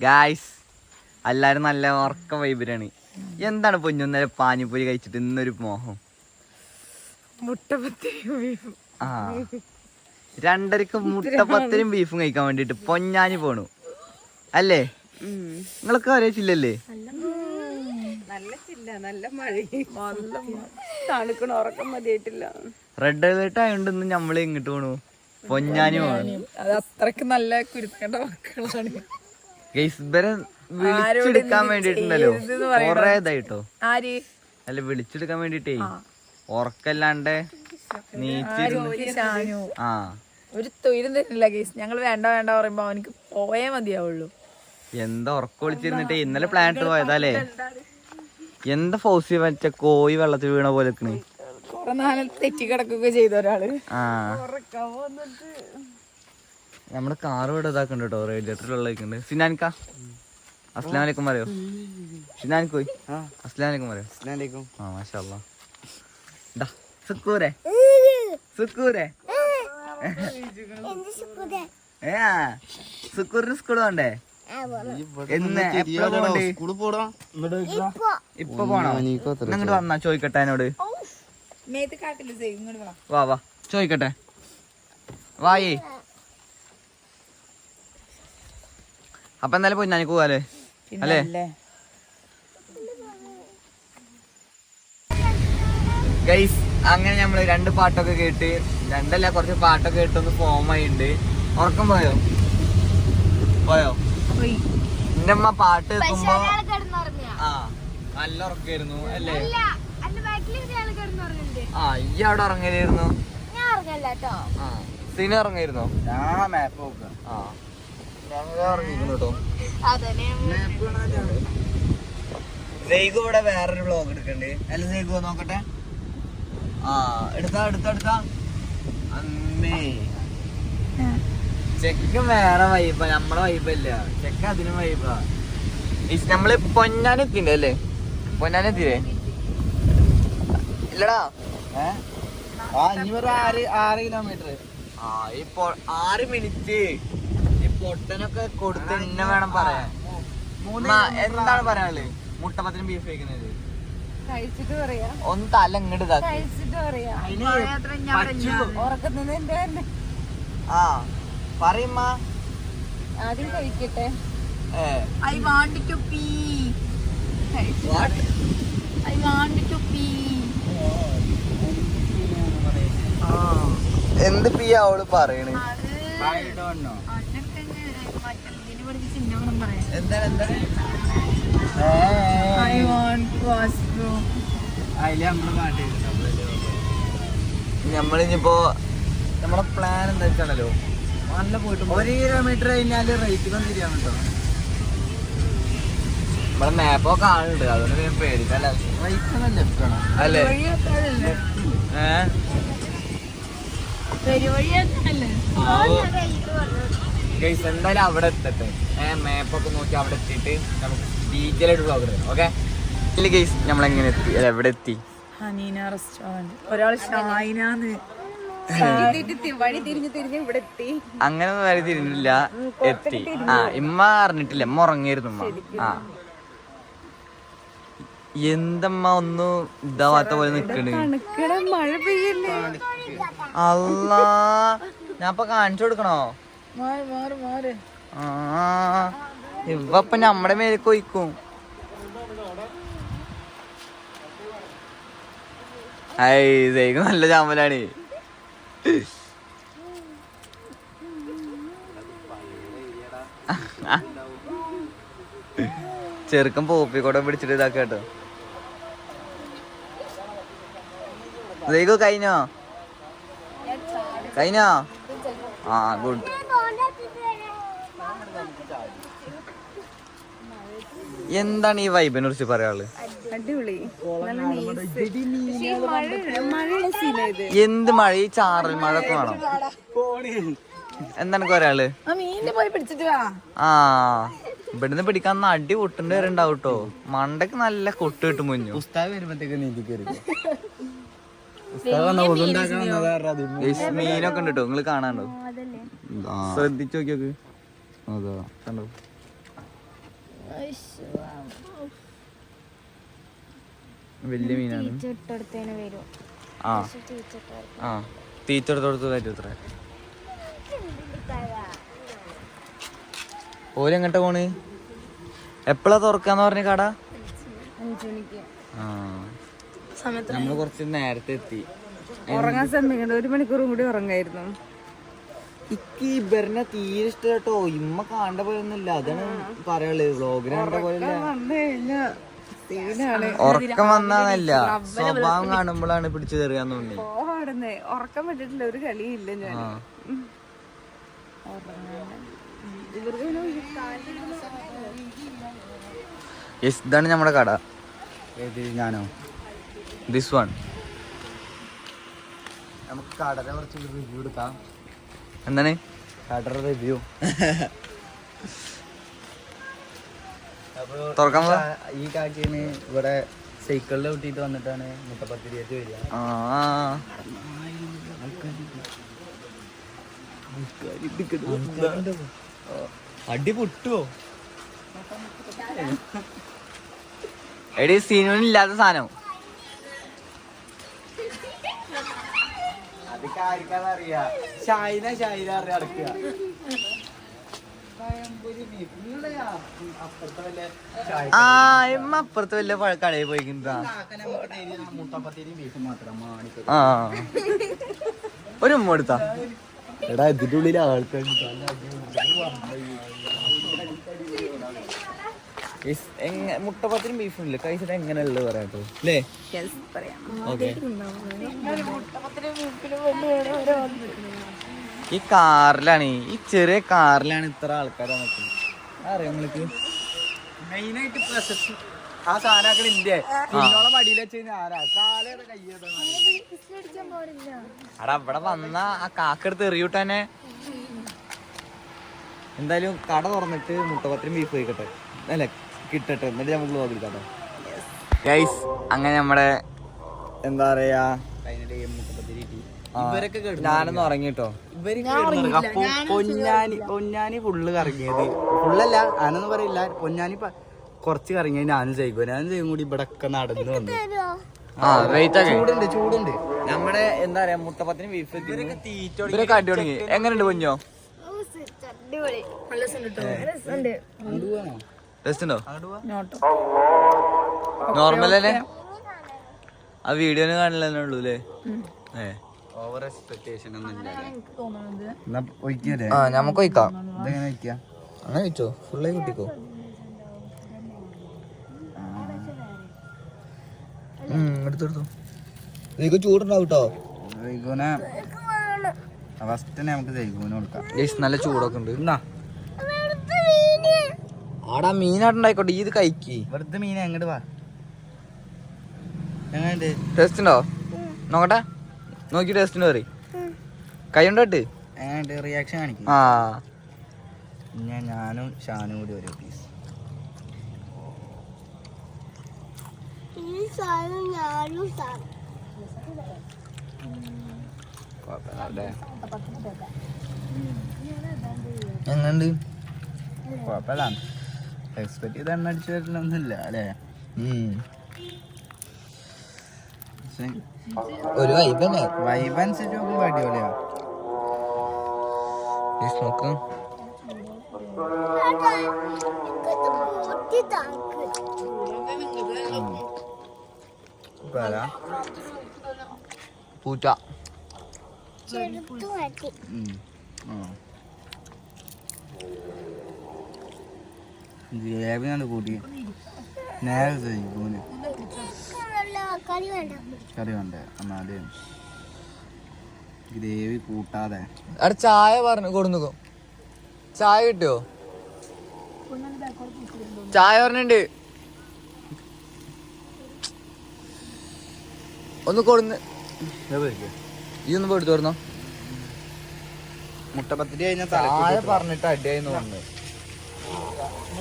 Guys എല്ലാവരും നല്ല ഉറക്ക വൈബിലാണ് എന്താണ് പൊഞ്ഞൊന്നര പാനിപ്പൂരി കഴിച്ചിട്ട് ഇന്നൊരു മോഹം. ആ. രണ്ടരക്ക് മുട്ടപ്പത്തിനും ബീഫും കഴിക്കാൻ വേണ്ടിട്ട് പൊന്നാനി പോണു. അല്ലേ? നിങ്ങളൊക്കെ ഒരേ നല്ല ചില്ല നല്ല മഴ. നല്ല തണുക്കണ ഉറക്കം മതിയായിട്ടില്ല. റെഡ് അലേർട്ട് ആയതുകൊണ്ട് ഇന്ന് നമ്മൾ ഇങ്ങോട്ട് പോണു? പൊന്നാനി പോണു. അത് അത്രയ്ക്ക് നല്ല കുരുത്തേണ്ട മക്കളാണ് ഗൈസ് ഇവരെ വിളിച്ചെടുക്കാൻ വേണ്ടിട്ടുണ്ടല്ലോ കൊറേ ഇതായിട്ടോ? അല്ല വിളിച്ചെടുക്കാൻ വേണ്ടിട്ടേ ഉറക്കല്ലാണ്ട് നീച്ചിരുന്ന് ആ. ഒരു തൊയിലും തരുന്നില്ല കേസ് ഞങ്ങൾ വേണ്ട വേണ്ട പറയുമ്പോ അവനക്ക് പോയേ മതിയാവുള്ളൂ. എന്താ ഉറക്കം വിളിച്ചിരുന്നിട്ടേ? ഇന്നലെ പ്ലാൻ ഇട്ട് പോയതല്ലേ? എന്താ ഫോസി വെച്ച കോയി വെള്ളത്തിൽ വീണ പോലെ തെറ്റി കിടക്കുക ചെയ്ത ഒരാൾ. ആ. നമ്മുടെ കാറ് ഇവിടെ ഇതാക്കുന്നുണ്ട് കേട്ടോ റേഡിയേറ്ററിലുള്ള സിനാനിക്ക അസ്ലാം വലൈക്കും പറയോ? സിനാനിക്ക്? പോയി അസ്ലാം വലൈക്കും പറയോ? ആ മാഷാ. ഡാ, സുക്കൂരെ. സുക്കൂരെ. ഏ സുക്കൂറിന് സ്കൂൾ വേണ്ടേ ഇപ്പൊ. പോണോ? ഇങ്ങോട്ട് വന്നാ ചോദിക്കട്ടെ എന്നോട്. വാ. വാ ചോദിക്കട്ടെ. വായേ. അപ്പൊ എന്തായാലും പൊന്നാനിക്ക് പോവാലേ അല്ലേ? അല്ലേ? ഗൈസ് അങ്ങനെ നമ്മൾ രണ്ട് പാട്ടൊക്കെ കേട്ട് രണ്ടല്ല കുറച്ച് പാട്ടൊക്കെ കേട്ടൊന്ന് ഫോം ആയിണ്ട്. ഉറക്കം പോയോ? പോയോ? എന്റെ അമ്മ പാട്ട് കേൾക്കുമ്പോ. ആ നല്ല ഉറക്കായിരുന്നു അല്ലേ. ആ ഈ അവിടെ ഉറങ്ങലായിരുന്നു. ഞാൻ ഉറങ്ങല്ല ട്ടോ. ആ മാപ്പ് ഉറങ്ങായിരുന്നോ? ആ. സൈഗു ഇവിടെ വേറൊരു ബ്ലോഗ് എടുക്കണ്ട്. അല്ല സൈഗു നോക്കട്ടെ. ആ എടുത്താ എടുത്താ എടുത്താ. അമ്മേ. ചെക്ക വേറെ വൈബ നമ്മളെ വൈബല്ല ചെക്ക അതിന് വൈബാ നമ്മൾ പൊന്നാനെത്തിണ്ട് അല്ലേ? പൊന്നാനെത്തില്ലേ ഇല്ലടാ. ആറ് കിലോമീറ്റർ ആ ഇപ്പോ ആറ് മിനിറ്റ് പൊട്ടനൊക്കെ കൊടുത്ത് ഇന്ന വേണം പറയാൻ. എന്താണ് പറയാനുള്ളത് മുട്ടപ്പത്തിനും ബീഫ് കഴിക്കുന്നത് കഴിച്ചിട്ട് പറയാ. ഒന്ന് തല ഇങ്ങോട്ട് കഴിച്ചിട്ട് പറയാ. ആ പറയുമ്മ. ആദ്യം കഴിക്കട്ടെ. I want to pee. I want to pee. എന്ത് പീ അവൾ പറയണ്? എന്താണ് എന്താണ്? ഐ വാണ്ട് വാഷ്റൂം അതിൽ നമ്മൾ പാട്ട് നമ്മളിനിപ്പോ നമ്മളെ പ്ലാൻ എന്താ വെച്ചാണല്ലോ നല്ല പോയിട്ട് ഒരു കിലോമീറ്റർ കഴിഞ്ഞാൽ റേറ്റ് തിരിയാൻ കേട്ടോ നമ്മളെ മാപ്പൊക്കെ ആളുണ്ട് അതുകൊണ്ട് ഞാൻ പേടിക്കല്ല റേറ്റ് ലെഫ്റ്റ് ആണ്. അല്ലേ? ഏ? പെരുവഴിയൊക്കെയല്ലേ ഗൈസ് എന്തായാലും അവിടെ എത്തട്ടെ. ഏഹ് മാപ്പൊക്കെ നോക്കി അവിടെ എത്തിയിട്ട് നമുക്ക് ഡീറ്റെയിൽ ആയിട്ട് എടുക്കാം ഓക്കെ ഇല്ല ഗൈസ് നമ്മളെങ്ങനെ എത്തി? അല്ല എവിടെ എത്തി? ഹനീന റെസ്റ്റോറന്റ് ഒരാൾ ഷായിനാന്ന് വഴി അങ്ങനെ ഒന്നും വരെ തിരിഞ്ഞില്ല എത്തി. ആ ഇമ്മ അറിഞ്ഞിട്ടില്ല. ഇമ്മ ഉറങ്ങിയിരുന്നു ഉമ്മ ആ. എന്തമ്മ ഒന്ന് ഇതാവാത്ത പോലെ നിക്കണ്? അല്ല ഞാൻ ഇപ്പൊ കാണിച്ചു കൊടുക്കണോ? ഇവപ്പൊ നമ്മടെ മേലെ കൊയ്ക്കും നല്ല ചാമ്പലാണ്. ചെറുക്കൻ പോപ്പിക്കോടെ പിടിച്ചിട്ട് ഇതാക്ക കേട്ടോ. ഇതേക്കോ കഴിഞ്ഞോ? കഴിഞ്ഞോ? ആ ഗുഡ് എന്താണ് ഈ വൈബിനെ കുറിച്ച് അടിപൊളി. ഇത് എന്ത് മഴ? ഈ ചാറൽ മഴ ഒക്കെ വേണം എന്താണ് ഒരാൾ ആ മീനിനെ പോയി പിടിച്ചിട്ട് വാ. ആ ഇവിടുന്ന് പിടിക്കാൻ അടി പൊട്ടുണ്ട് വരണ്ടാവും ഉണ്ടാവും കേട്ടോ മണ്ടക്ക് നല്ല കൊട്ട് കിട്ടും നീന്തി കയറി പറഞ്ഞത്. ഗയ്സ്, മീനൊക്കെ ഉണ്ട് കേട്ടോ നിങ്ങൾ കാണാണ്ടോ ശ്രദ്ധിച്ചു നോക്കിയോക്ക്. അതാ. കണ്ടോ? വലിയ മീനാണ്. ആ. ആ. തീറ്റെടുത്തോടത്ത് വരും ഇത്ര. ഓരെങ്ങോട്ടാ പോണ്? എപ്പോഴാ തുറക്കാന്ന് പറഞ്ഞ കട? മണിക്ക് ആ. നമ്മൾ കുറച്ച് നേരത്തെ എത്തി. ഉറങ്ങാൻ സമയം ഒരു മണിക്കൂറും കൂടി ഉറങ്ങായിരുന്നു. ഇക്ക് ഇവരനെ തീരെ ഇഷ്ടട്ടോ കേട്ടോ. ഇമ്മ കാണേണ്ട പോലെ ഒന്നുമില്ല. അതാണ് പറയുള്ളത് വ്ളോഗിന് കണ്ട പോലെ ഉറക്കം വന്നാന്നല്ല. സ്വഭാവം കാണുമ്പോഴാണ് പിടിച്ചു തെറിയാന്ന് തോന്നി ഉറക്കം വിട്ടിട്ടില്ല ഒരു കളിയില്ല ഞാൻ. യെസ് ഇതാണ് നമ്മുടെ കട. ഏത്? ഞാനോ? ദിസ് വൺ നമുക്ക് കടനെ കുറച്ച് റിവ്യൂ എടുക്കാം. എന്താണ്? റിവ്യൂ തുറക്കാൻ. ഈ കാക്കിന് ഇവിടെ സൈക്കിളിൽ കൂട്ടിയിട്ട് വന്നിട്ടാണ് വരിക. ആ. അടി പൊട്ടുവോ എടി സീനോനില്ലാത്ത സാധനം. ഷൈന ഷൈന അറിയാ? അടക്കുക ആ ഇമ്മ അപ്പുറത്ത് വല്ല കടയിൽ പോയിക്കുന്നതാ ആ ഒരു ഉമ്മ എടുത്താ. എടാ ഇതിന്റെ ഉള്ളിൽ ആൾക്കാർ മുട്ടപ്പത്തിനും ബീഫും ഇല്ല? കഴിച്ചിട്ട് എങ്ങനെയുള്ളത് പറയാട്ടോ അല്ലേ പറയാം. ഓക്കെ ഈ കാറിലാണ്. ഈ ചെറിയ കാറിലാണ് ഇത്ര ആൾക്കാർ അറിയാം നിങ്ങൾക്ക് മെയിനായിട്ട് പ്രശസ്തി ആ സാധനമൊക്കെ ഇല്ലേ? പിന്നോളം മടിയിൽ വെച്ച് കഴിഞ്ഞാൽ ആരാ? കാലയുടെ കയ്യേതാ അവിടെ അവിടെ വന്ന ആ കാക്കെടുത്ത് എറിയൂട്ട് തന്നെ എന്തായാലും കട തുറന്നിട്ട് മുട്ടപത്രം ബീഫ് കഴിക്കട്ടെ. അല്ല? കിട്ടട്ടെ. എന്നിട്ട് നമുക്ക് വ്ലോഗ് എടുക്കാട്ടോ ഗൈസ് അങ്ങനെ നമ്മുടെ എന്താ പറയാ? ഞാനൊന്നും ഇറങ്ങിട്ടോ പൊന്നാനി പൊന്നാനി ഫുള്ള് കറങ്ങിയത്. ഫുള്ളല്ല ഞാനൊന്നും പറയില്ല. പൊന്നാനി കൊറച്ച് കറങ്ങിയത് ഞാനും ചെയ്യും. ഞാനും ചെയ്യും കൂടി ഇവിടെ ഒക്കെ നടന്നു വന്നു. ആ വെയിറ്റ് ആക്കി ചൂടുണ്ട് ചൂടുണ്ട്. നമ്മുടെ എന്താ പറയാ മുട്ടപ്പത്തിന് ബീഫ് ഇവരൊക്കെ അടി തുടങ്ങി. എങ്ങനെയുണ്ട് പൊഞ്ഞോ പോവാണോ ടേസ്റ്റ് ഉണ്ടോ? നോർമൽ തന്നെ ആ വീഡിയോന് കാണില്ലെന്നേ ഉള്ളൂ അല്ലേ ഏ. ഓവർ എക്സ്പെക്ടേഷൻ ഒന്നും ഇല്ല എന്നാ ഒഴിക്കല്ലേ? ആ നമുക്ക് വയ്ക്കാം ഇതെങ്ങനെ ഒഴിക്കാം? അങ്ങനെ വെച്ചോ ഫുള്ളായി കുട്ടിക്കോ. എടുത്തെടുത്തു നിനക്ക് ചൂടുണ്ടാവും കേട്ടോ ഫസ്റ്റ് നമുക്ക് കൊടുക്കാം. നല്ല ചൂടൊക്കെ ഉണ്ട്. എന്നാ ആടാ മീനായിട്ടുണ്ടായിക്കോട്ടെ ഈ ഇത് കഴിക്ക്. വെറുതെ മീൻ എങ്ങോട്ട് വാ. എങ്ങനെയുണ്ട്? ടേസ്റ്റ് ഉണ്ടോ നോക്കട്ടെ. നോക്കി ടേസ്റ്റിന് പറയും. കൈ ഉണ്ടോട്ട് എങ്ങനെയുണ്ട്? റിയാക്ഷൻ കാണിക്കും. ആ. ഞാൻ ഞാനും ഷാനും കൂടി ഒരു പീസ് എങ്ങനെയുണ്ട്? കുഴപ്പമില്ല എക്സ്പെക്ട് ചെയ്ത് എണ്ണ അടിച്ചു വരലൊന്നുമില്ല അല്ലേ? ഒരു വൈബല്ലേ വൈബ് അനുസരിച്ച് നോക്കുമ്പോ അടിപൊളിയാ. നോക്ക്. പൂച്ച. ചെറുത്തു കൂട്ടി. നേരെ കറി വേണ്ടേ. എന്നാൽ ഗ്രേവി കൂട്ടാതെ. അവിടെ ചായ പറഞ്ഞു കൊടുന്നു ചായ കിട്ടുവോ ചായ പറഞ്ഞിട്ടുണ്ട് ഒന്ന് കൊടുന്ന്. ഈ ഒന്ന് പോയിട്ട് തുറന്നോ മുട്ടപ്പത്തിരി കഴിഞ്ഞാൽ ചായ പറഞ്ഞിട്ട് അടിയായി തോന്നുന്നു.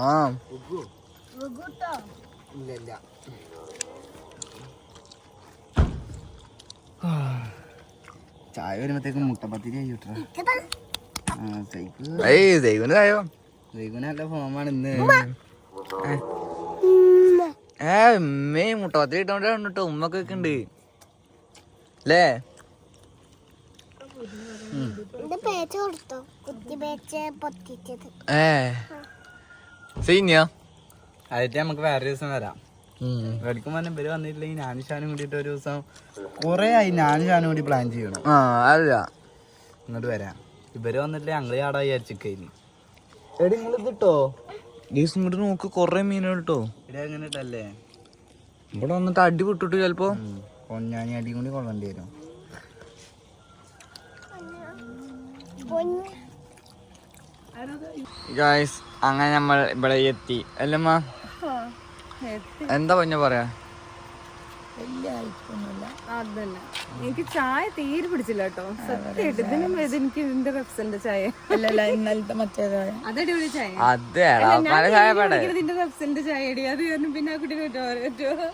ആ. ഇല്ല ചായ വരുമ്പത്തേക്കും മുട്ടപ്പത്തിരി ആയിട്ടാ വൈകുന്നല്ല ഫോമാണ് ഇന്ന്. ഏ. ഉമ്മേ. മുട്ടപത്തിരി ഇട്ടോണ്ടാണ് ഉമ്മക്കൊക്കെ ഉണ്ട് അല്ലേ എന്റെ പേച്ച കൊടുത്തോ കുത്തി പേച്ച പൊത്തിച്ചത് ഏ. സീനിയ? ആയിട്ട് നമുക്ക് വേറെ ദിവസം വരാം. വെളുക്കുമ്പോ പറഞ്ഞ ഇവർ വന്നിട്ടില്ലെങ്കിൽ ഞാനും ഷാനും കൂടിട്ട് ഒരു ദിവസം കൊറേ ആയി ഞാനും ഷാനും കൂടി പ്ലാൻ ചെയ്യണം. ആ അല്ല ഇങ്ങോട്ട് വരാം. ഇവർ വന്നിട്ടില്ലേ ഞങ്ങൾ ചാടാ വിചാരിച്ചിക്കയിന് എടി നിങ്ങൾ കിട്ടോ ദിവസം ഇങ്ങോട്ട് നോക്ക് കൊറേ മീനുകൾ കിട്ടോ ഇവിടെ അങ്ങനെ ഇട്ടല്ലേ? ഇവിടെ വന്നിട്ട് അടി വിട്ടിട്ട് ചിലപ്പോ? കൊഞ്ഞാനി അടി കൂടി കൊള്ളേണ്ടി വരും. ഗായ്സ് അങ്ങനെ നമ്മൾ ഇവിടെ എത്തി. അല്ലമ്മ എന്താ പൊഞ്ഞ പറയാ? അതല്ല എനിക്ക് ചായ തീരെ പിടിച്ചില്ല കേട്ടോ. സത്യമായിട്ട് ഇതിനും ഇത് എനിക്ക് ഇതിന്റെ റെപ്സന്റെ ചായ. അല്ലല്ല ഇന്നലത്തെ മറ്റേത് അതടിപൊളി ചായ. അതെ പല ചായ പാടേ ഇതിന്റെ റെപ്സന്റെ ചായ അടി അത് കാരണം പിന്നെ ആ പറ്റുമോ പറ്റുമോ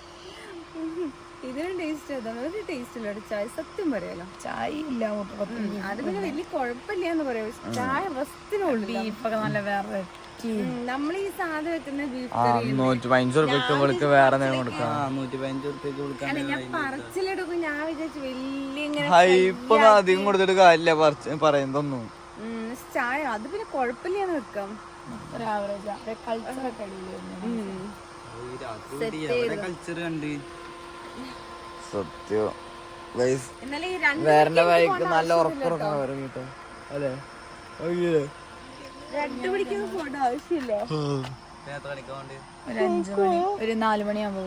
ഇതിനും ടേസ്റ്റ് ഒരു ടേസ്റ്റ് ഇല്ല ചായ. സത്യം പറയാലോ. ചായ ഇല്ല അത് പിന്നെ വലിയ കുഴപ്പമില്ല എന്ന് പറയാം ചായ വസ്തുനുള്ളൂ ബീഫൊക്കെ നല്ല വേറെ നമ്മൾ ഈ സാധനം വെക്കുന്ന ബീഫ് വേറെ ഞാൻ പറച്ചിലെടുക്കും ഞാൻ വിചാരിച്ചു വലിയ ഇങ്ങനെ അധികം കൊടുത്തിട്ട് കാര്യമില്ല. പറയുന്നതൊന്നും. ചായ അത് പിന്നെ കുഴപ്പമില്ലാന്ന് വെക്കാം. കൾച്ചറൊക്കെ. കൾച്ചർ കണ്ട്? സത്യം. വേറെ വഴിക്ക് നല്ല കേട്ടോ അല്ലേ? രണ്ട് മണിക്കൊന്നും പോകേണ്ട ആവശ്യമില്ല. ഒരു നാലു മണിയാകുമ്പോ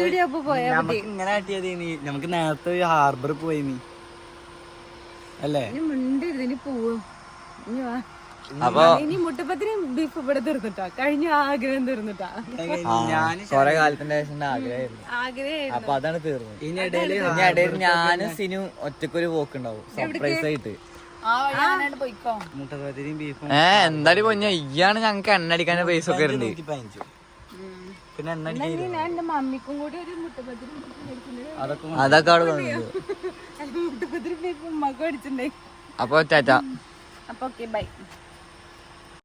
മണിയാകുമ്പോ പോയാ നമുക്ക് ഇങ്ങനെ നീ. നമുക്ക് നേരത്തെ ഹാർബറിൽ പോയി നീ. അല്ലേ? മുണ്ട് ഇതിന് പോവും. ഇനി വാ. അപ്പൊ ഇനി മുട്ടപ്പത്തിനും ബീഫ് ഇവിടെ തീർന്നിട്ടാ. കഴിഞ്ഞ ആഗ്രഹം തീർന്നിട്ടാ. കൊറേ കാലത്തിന്റെ ശേഷം ആഗ്രഹമായിരുന്നു. ആഗ്രഹം അപ്പൊ അതാണ് തീർന്നത്. ഇനി ഇടയിൽ ഞാനും സിനു ഒറ്റക്കൊരു പോക്കുണ്ടാവും. സർപ്രൈസ് ആയിട്ട്. ആ വഴി പോയിക്കോ. മുട്ടപ്പത്തിരിയും ബീഫും ഏ എന്തായാലും പൊഞ്ഞ ഇയാണ് ഞങ്ങക്ക് എണ്ണടിക്കാൻ പൈസ ഒക്കെ ഉണ്ട് പിന്നെ എണ്ണ ഞാൻ എന്റെ മമ്മിക്കും കൂടി ഒരു മുട്ടപ്പത്തിനും അതൊക്കെ അവിടെ അപ്പൊ ചാച്ച അപ്പൊ ഓക്കെ ബൈ